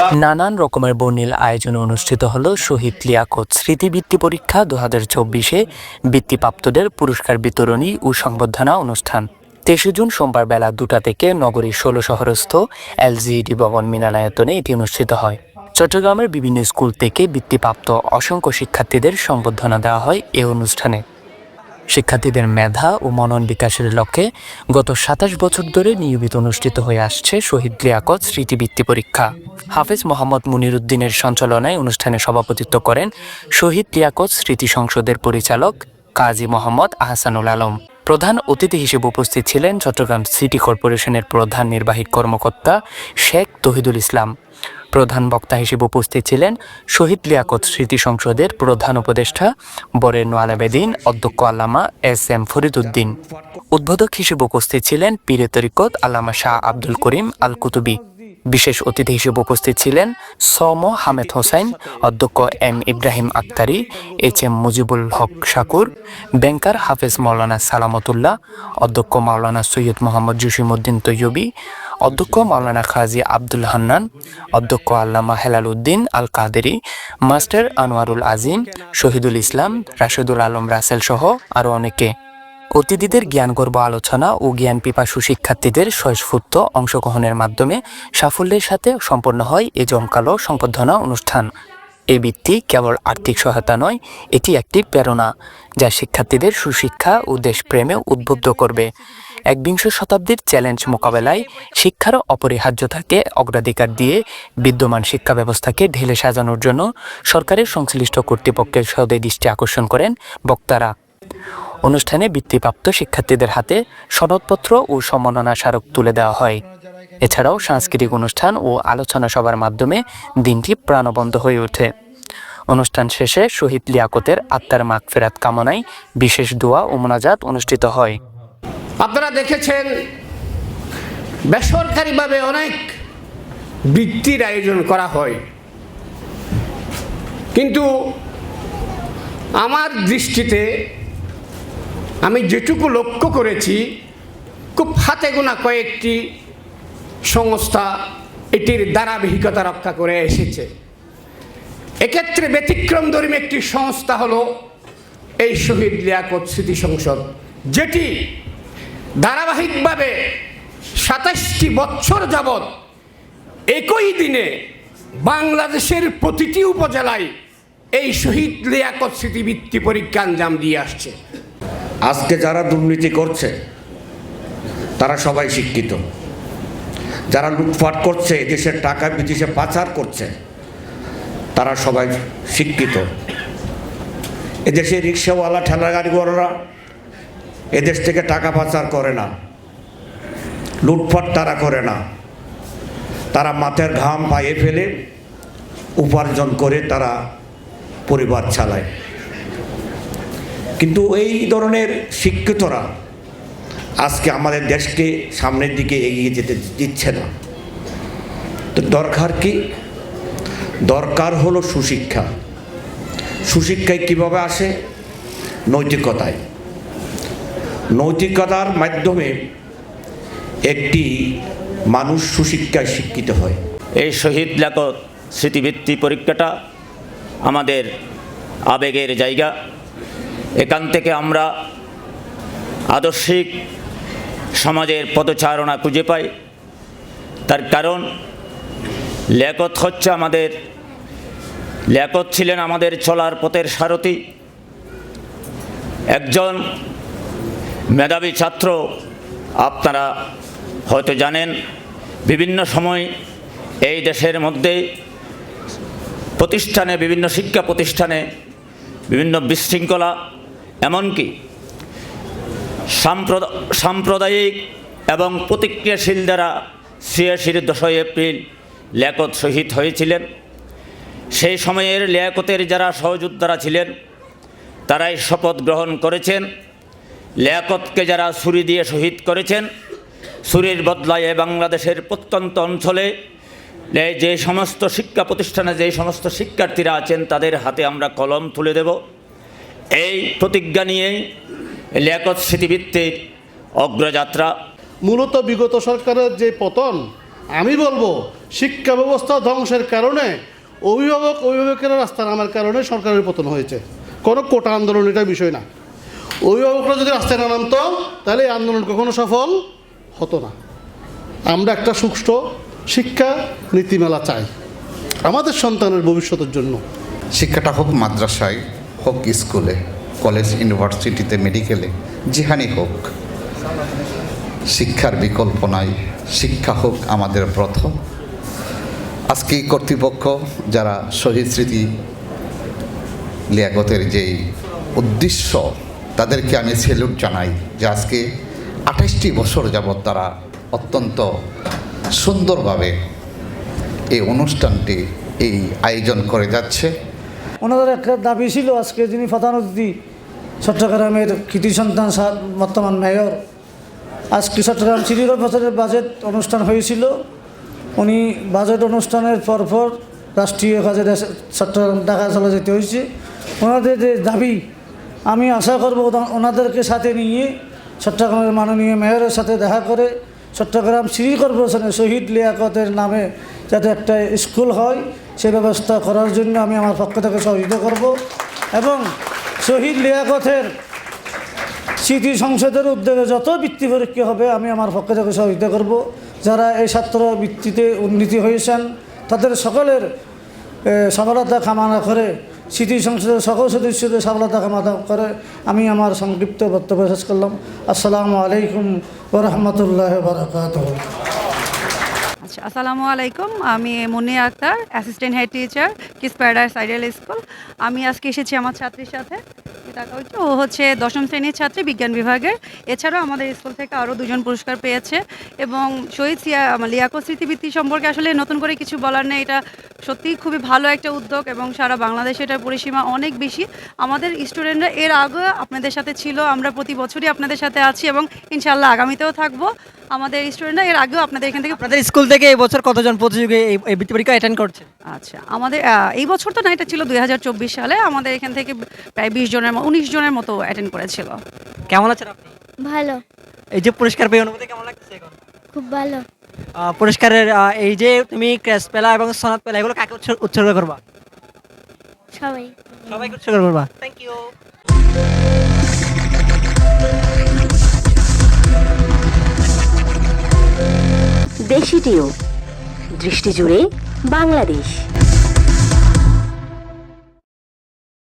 নানান রকমের বর্ণিল আয়োজন অনুষ্ঠিত হল শহীদ লিয়াকত স্মৃতিবৃত্তি পরীক্ষা দু হাজার চব্বিশে বৃত্তিপ্রাপ্তদের পুরস্কার বিতরণী ও সংবর্ধনা অনুষ্ঠান। তেইশে জুন সোমবার বেলা দুটা থেকে নগরীর ষোলো শহরস্থ এলজিইডি ভবন মিলনায়তনে এটি অনুষ্ঠিত হয়। চট্টগ্রামের বিভিন্ন স্কুল থেকে বৃত্তিপ্রাপ্ত অসংখ্য শিক্ষার্থীদের সংবর্ধনা দেওয়া হয় এ অনুষ্ঠানে। শিক্ষার্থীদের মেধা ও মনন বিকাশের লক্ষ্যে গত সাতাশ বছর ধরে নিয়মিত অনুষ্ঠিত হয়ে আসছে শহীদ লিয়াকত স্মৃতিবৃত্তি পরীক্ষা। হাফেজ মোহাম্মদ মুনিরুদ্দিনের সঞ্চালনায় অনুষ্ঠানে সভাপতিত্ব করেন শহীদ লিয়াকত স্মৃতি সংসদের পরিচালক কাজী মোহাম্মদ আহসানুল আলম। প্রধান অতিথি হিসেবে উপস্থিত ছিলেন চট্টগ্রাম সিটি কর্পোরেশনের প্রধান নির্বাহী কর্মকর্তা শেখ তহিদুল ইসলাম। প্রধান বক্তা হিসেবে উপস্থিত ছিলেন শহীদ লিয়াকত স্মৃতি সংসদের প্রধান উপদেষ্টা বরেণ্য আলাবেদিন, অধ্যক্ষ আল্লামা এস এম ফরিদুদ্দিন উদ্বোধক হিসেবে উপস্থিত ছিলেন পীরে তরিকত আল্লামা শাহ আব্দুল করিম আল কুতুবি বিশেষ অতিথি হিসেবে উপস্থিত ছিলেন সম হামেদ হোসাইন, অধ্যক্ষ M Ibrahim Aktari H M Mujibul Haque Shakur, banker হাফেজ মাওলানা সালামতুল্লাহ, অধ্যক্ষ মাওলানা সৈয়দ মোহাম্মদ জসিমউদ্দিন তৈয়বী, অধ্যক্ষ মাওলানা খাজি আব্দুল হান্নান, অধ্যক্ষ আল্লামা হেলাল উদ্দিন আল কাদেরি মাস্টার আনোয়ারুল আজিম, শহীদুল ইসলাম, রাশেদুল আলম রাসেল সহ আরও অনেকে। অতিথিদের জ্ঞানগর্ব আলোচনা ও জ্ঞান পিপাসু শিক্ষার্থীদের স্বয়স্ফূর্ত অংশগ্রহণের মাধ্যমে সাফল্যের সাথে সম্পন্ন হয় এই জমকালো সম্বর্ধনা অনুষ্ঠান। এই বৃত্তি কেবল আর্থিক সহায়তা নয়, এটি একটি প্রেরণা যা শিক্ষার্থীদের সুশিক্ষা ও দেশপ্রেমে উদ্বুদ্ধ করবে। একবিংশ শতাব্দীর চ্যালেঞ্জ মোকাবেলায় শিক্ষার অপরিহার্যতাকে অগ্রাধিকার দিয়ে বিদ্যমান শিক্ষা ব্যবস্থাকে ঢেলে সাজানোর জন্য সরকারের সংশ্লিষ্ট কর্তৃপক্ষের সদে দৃষ্টি আকর্ষণ করেন বক্তারা। অনুষ্ঠানে বৃত্তিপ্রাপ্ত শিক্ষার্থীদের হাতে সনদপত্র ও সম্মাননা স্মারক তুলে দেওয়া হয়। এছাড়াও সাংস্কৃতিক অনুষ্ঠান ও আলোচনা সভার মাধ্যমে দিনটি প্রাণবন্ত হয়ে ওঠে। অনুষ্ঠান শেষে শহীদ লিয়াকতের আত্মার মাগফেরাত কামনায় বিশেষ দোয়া ও মোনাজাত অনুষ্ঠিত হয়। আপনারা দেখেছেন, বেসরকারিভাবে অনেক বৃত্তির আয়োজন করা হয়। কিন্তু আমার দৃষ্টিতে আমি যেটুকু লক্ষ্য করেছি, খুব হাতে গোনা কয়েকটি সংস্থা এটির ধারাবাহিকতা রক্ষা করে এসেছে। এক্ষেত্রে ব্যতিক্রম ধর্মী একটি সংস্থা হলো এই শহীদ লিয়াকত স্মৃতি সংসদ, যেটি ধারাবাহিকভাবে সাতাশটি বছর যাবৎ একই দিনে বাংলাদেশের প্রতিটি উপজেলায় এই শহীদ লিয়াকত স্মৃতিবৃত্তি পরীক্ষা আঞ্জাম দিয়ে আসছে। আজকে যারা দুর্নীতি করছে, তারা সবাই শিক্ষিত। যারা লুটপাট করছে দেশের টাকা বিদেশে পাচার করছে, তারা সবাই শিক্ষিত। এদেশে রিক্সাওয়ালা ঠেলা গাড়িওয়ালারা এদেশ থেকে টাকা পাচার করে না। লুটপাট তারা করে না। তারা মাথার ঘাম পায়ে ফেলে উপার্জন করে তারা পরিবার চালায়। কিন্তু এই ধরনের শিক্ষিতরা আজকে আমাদের দেশকে সামনের দিকে এগিয়ে যেতে দিচ্ছে না। তো দরকার কি? দরকার হলো সুশিক্ষা। সুশিক্ষায় কীভাবে আসে? নৈতিকতায়। নৈতিকতার মাধ্যমে একটি মানুষ সুশিক্ষায় শিক্ষিত হয়। এই শহীদ লেখক স্মৃতিবৃত্তি পরীক্ষাটা আমাদের আবেগের জায়গা। এখান থেকে আমরা আদর্শিক সমাজের পদচারণা খুঁজে পাই। তার কারণ লেখত হচ্ছে আমাদের লেখত ছিলেন আমাদের চলার পথের সারথী। একজন মেধাবী ছাত্র, আপনারা হয়তো জানেন, বিভিন্ন সময় এই দেশের মধ্যে প্রতিষ্ঠানে, বিভিন্ন শিক্ষা প্রতিষ্ঠানে, বিভিন্ন বিশৃঙ্খলা এমনকি সাম্প্রদা- সাম্প্রদায়িক এবং প্রতিক্রিয়াশীল দ্বারা ছিয়াশির দশই এপ্রিল লিয়াকত শহীদ হয়েছিলেন। সেই সময়ের লিয়াকতের যারা সহযোদ্ধারা ছিলেন, তারাই শপথ গ্রহণ করেছেন। লিয়াকতকে যারা ছুরি দিয়ে শহীদ করেছেন, ছুরির বদলায় বাংলাদেশের প্রত্যন্ত অঞ্চলে যে সমস্ত শিক্ষা প্রতিষ্ঠানে যে সমস্ত শিক্ষার্থীরা আছেন, তাদের হাতে আমরা কলম তুলে দেব। এই প্রতিজ্ঞা নিয়েই লিয়াকত স্মৃতিবৃত্তির অগ্রযাত্রা। মূলত বিগত সরকারের যে পতন আমি বলব শিক্ষা ব্যবস্থা ধ্বংসের কারণে অভিভাবক অভিভাবকেরা রাস্তা নামার কারণে সরকারের পতন হয়েছে। কোনো কোটা আন্দোলন এটা বিষয় না। অভিভাবকরা যদি রাস্তায় না নামতো তাহলে এই আন্দোলন কখনো সফল হতো না। আমরা একটা সুষ্ঠু শিক্ষা নীতিমালা চাই। আমাদের সন্তানের ভবিষ্যতের জন্য। শিক্ষাটা হোক মাদ্রাসায় হোক স্কুলে, কলেজ, ইউনিভার্সিটিতে, মেডিকেলে, যেখানেই হোক, শিক্ষার বিকল্প নাই, শিক্ষা হোক আমাদের প্রথম। আজকে কর্তৃপক্ষ যারা শহীদ স্মৃতি লিয়াকতের যেই উদ্দেশ্য, তাদেরকে আমি সেলুট জানাই যে আজকে আঠাশটি বছর যাবৎ তারা অত্যন্ত সুন্দরভাবে এই অনুষ্ঠানটি, এই আয়োজন করে যাচ্ছে। ওনাদের একটা দাবি ছিল আজকে যিনি প্রধান অতিথি চট্টগ্রামের কৃতি সন্তান সার বর্তমান মেয়র। আজকে চট্টগ্রাম সিটি বছরের বাজেট অনুষ্ঠান হয়েছিল। উনি বাজেট অনুষ্ঠানের পরপর রাষ্ট্রীয় কাজে চট্টগ্রাম, ঢাকা চলে যেতে হয়েছে। ওনাদের যে দাবি, আমি আশা করব ওনা- ওনাদেরকে সাথে নিয়ে চট্টগ্রামের মাননীয় মেয়রের সাথে দেখা করে চট্টগ্রাম সিটি কর্পোরেশনের শহীদ লিয়াকতের নামে যাতে একটা স্কুল হয় সে ব্যবস্থা করার জন্য আমি আমার পক্ষ থেকে সহযোগিতা করব এবং শহীদ লিয়াকতের স্মৃতি সংসদের উদ্যোগে যত বৃত্তি পরীক্ষা হবে, আমি আমার পক্ষ থেকে সহযোগিতা করব। যারা এই ছাত্র বৃত্তিতে উন্নতি হয়েছেন, তাদের সকলের সফলতা কামনা করে, স্মৃতি সংসদের সকল সদস্যদের সফলতা কামনা করে আমি আমার সংক্ষিপ্ত বক্তব্য শেষ করলাম। আসসালামু আলাইকুম ওরহমতুল্লাহ বারকাত আচ্ছা আসসালামু আলাইকুম। আমি Munni Akter assistant head teacher Kids Paradise Ideal School আমি আজকে এসেছি আমার ছাত্রীর সাথে। ও হচ্ছে দশম শ্রেণির ছাত্রী বিজ্ঞান বিভাগের। এছাড়াও আমাদের স্কুল থেকে আরও দুজন পুরস্কার পেয়েছে এবং শহীদ সিয়া লিয়াকো স্মৃতিবৃত্তি সম্পর্কে আসলে নতুন করে কিছু বলার নেই। এটা সত্যিই খুবই ভালো একটা উদ্যোগ এবং সারা বাংলাদেশে এটার পরিসীমা অনেক বেশি। আমাদের স্টুডেন্টরা এর আগে আপনাদের সাথে ছিল, আমরা প্রতি বছরই আপনাদের সাথে আছি এবং ইনশাল্লাহ আগামীতেও থাকব। আমাদের স্টুডেন্টরা এর আগেও আপনাদের এখান থেকে আপনাদের স্কুল থেকে এই বছর কতজন প্রতিযোগী এই এই বৃত্তি পরীক্ষা অ্যাটেন্ড করছে? আচ্ছা আমাদের এই বছর তো না এটা ছিল দু হাজার চব্বিশ সালে। আমাদের এখান থেকে প্রায় বিশ জনের উনিশ জনের মতো অ্যাটেন্ড করেছিল। কেমন আছেন আপনি? ভালো। এই যে পুরস্কার পেয়ে অনুভূতি কেমন লাগছে এখন? খুব ভালো। আহ, পুরস্কারের এই যে তুমি ক্র্যাশ পেলা এবং সনাত পেলা এগুলো কাকে উৎসর্গ- উৎসর্গ করবা? সবাই। সবাইকে উৎসর্গ করবা। থ্যাংক ইউ দেশি টিও দৃষ্টি জুড়ে বাংলাদেশ।